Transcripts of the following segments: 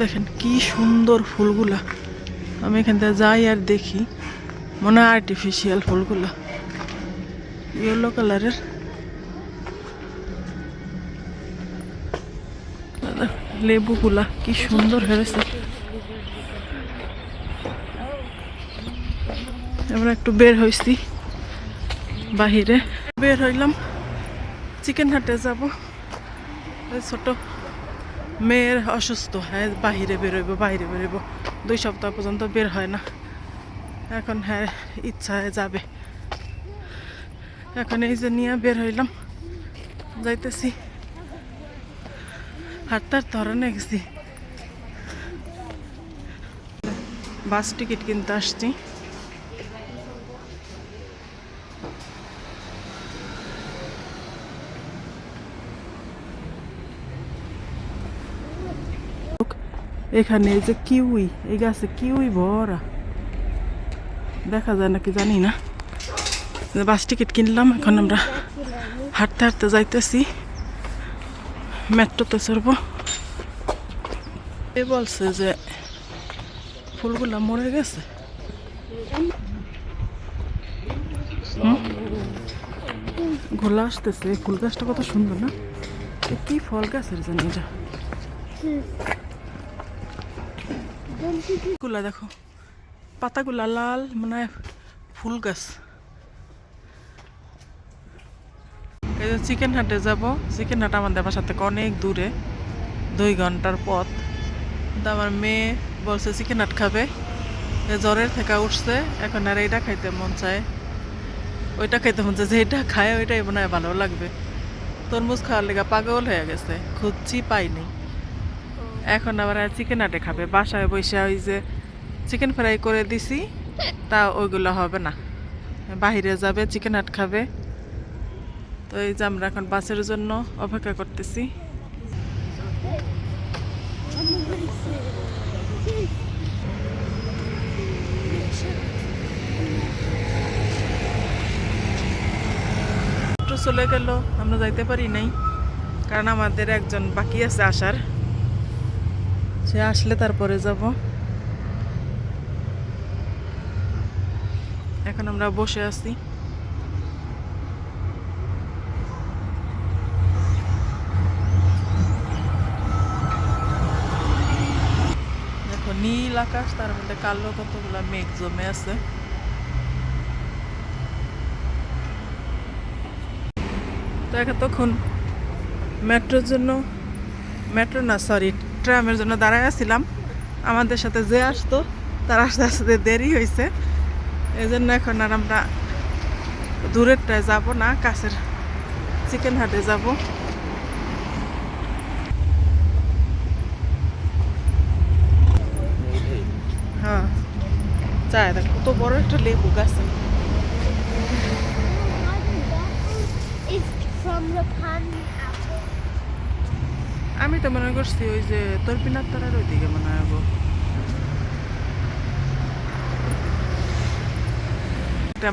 দেখেন কি সুন্দর ফুলগুলা। আমি এখান থেকে যাই আর দেখি। মনে হয় আর্টিফিশিয়াল ফুলগুলা। ইয়েলো কালারের লেবুগুলা কি সুন্দর হয়েছে। আমরা একটু বের হয়েছি বাহিরে। বের হইলাম। চিকেন হাটে যাব ছোট মেয়ের অসুস্থ হ্যাঁ বাহিরে বেরোইব, বাইরে বেরোইব। দুই সপ্তাহ পর্যন্ত বের হয় না। এখন হ্যাঁ ইচ্ছায় যাবে। এখন এই যে নিয়ে বের হইলাম। যাইতেছি। হাঁটতে ধরনে গেছি। বাস টিকিট কিনতে আসছি। এখানে যে কিউই, এই গাছে কিউই ভরা। দেখা যায় নাকি জানি না। বাস টিকিট কিনলাম, এখন আমরা হাঁটতে হাঁটতে যাইতেছি। মেট্রোতে চড়বো। এ বলছে যে ফুলগুলা মরে গেছে? ঘোলা আসতেছে ফুল গাছটা কত সুন্দর না? কি ফল গাছের জানি এটা? গুলা দেখো। পাতাগুলা লাল মানে ফুল গাছ। এই যে চিকেন হাটে যাব। চিকেন হাট আমাদের বাসা থেকে অনেক দূরে, দুই ঘণ্টার পথ। কিন্তু আমার মেয়ে বলছে, চিকেন হাট খাবে? জ্বরের থেকে উঠছে, এখন আর এইটা খাইতে মন চায়। ওইটা খাইতে মন চায় যেটা খায়, ওইটাই মনে হয় ভালো লাগবে। তরমুজ খাওয়ার লেগে পাগল হয়ে গেছে, খুঁজছি পাইনি। এখন আবার চিকেন আটে খাবে। বাসায় বসে ওই যে চিকেন ফ্রাই করে দিছি, তা ওইগুলো হবে না। বাহিরে যাবে চিকেন আট খাবে। তো এই যে আমরা এখন বাসের জন্য অপেক্ষা করতেছি। চলে গেল, আমরা যাইতে পারি নাই। কারণ আমাদের একজন বাকি আছে আসার। সে আসলে তারপরে যাব। এখন আমরা বসে আছি। দেখো, নীল আকাশ, তার মধ্যে কালো কতগুলো মেঘ জমে আছে। তো এখন তখন মেট্রোর জন্য, মেট্রো না, সরি ট্রামের জন্য দাঁড়ায় আছিলাম। আমাদের সাথে যে আসতো, তার আস্তে আস্তে দেরি হয়েছে এই জন্য এখন আর আমরা দূরেরটায় যাব না, কাছের চিকেন হাটে যাব। হ্যাঁ দেখ, কত বড় একটা লেবু গাছ It's. আমি তো মনে করছি ওই যে তোর পিনার তারার ওইদিকে মনে হয়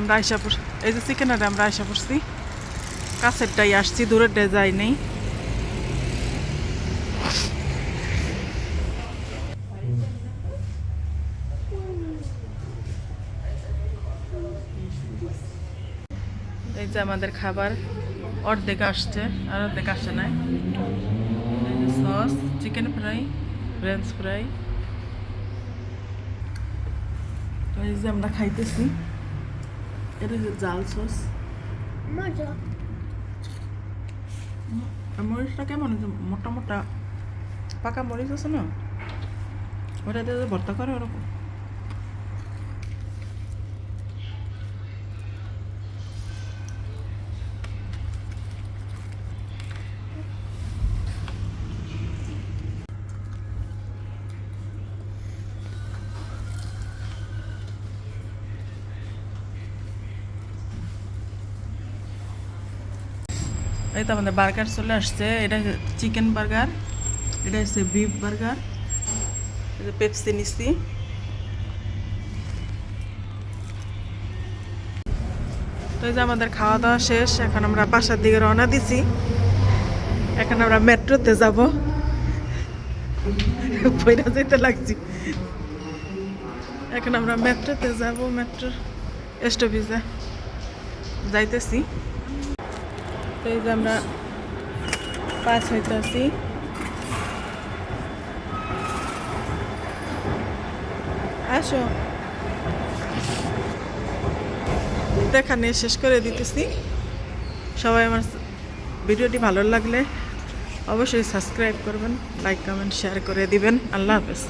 আমরা আইসা পড় এই যে চিকেন আমরা আইসা পড়ছি কাছেরটাই আসছি দূরেরটাই যাই নেই এই যে আমাদের খাবার অর্ধেক আসছে আর অর্ধেক আসে নাই sauce chicken fry French fry এই যে আমরা খাইতেছি এটা হচ্ছে জাল সস মরিচটা কেমন? মোটা মোটা পাকা মরিচ আছে না ওটা দিয়ে ভর্তা করে ওরকম। এই তো আমাদের বার্গার চলে আসছে। এটা চিকেন বার্গার এটা হচ্ছে বিফ বার্গার এটা পেপসি নিচ্ছি তো এই যে আমাদের খাওয়া দাওয়া শেষ, এখন আমরা বাসার দিকে রওনা দিছি। এখন আমরা মেট্রোতে যাব। বইরা যেতে লাগছি। এখন আমরা মেট্রোতে যাব, মেট্রো স্টপেজে। যাইতেছি। তো এই যে আমরা পাস হইতেছি। আসো। দেখা নিয়ে শেষ করে দিতেছি। সবাই আমার ভিডিওটি ভালো লাগলে অবশ্যই সাবস্ক্রাইব করবেন, লাইক, কমেন্ট শেয়ার করে দিবেন। আল্লাহ হাফেজ।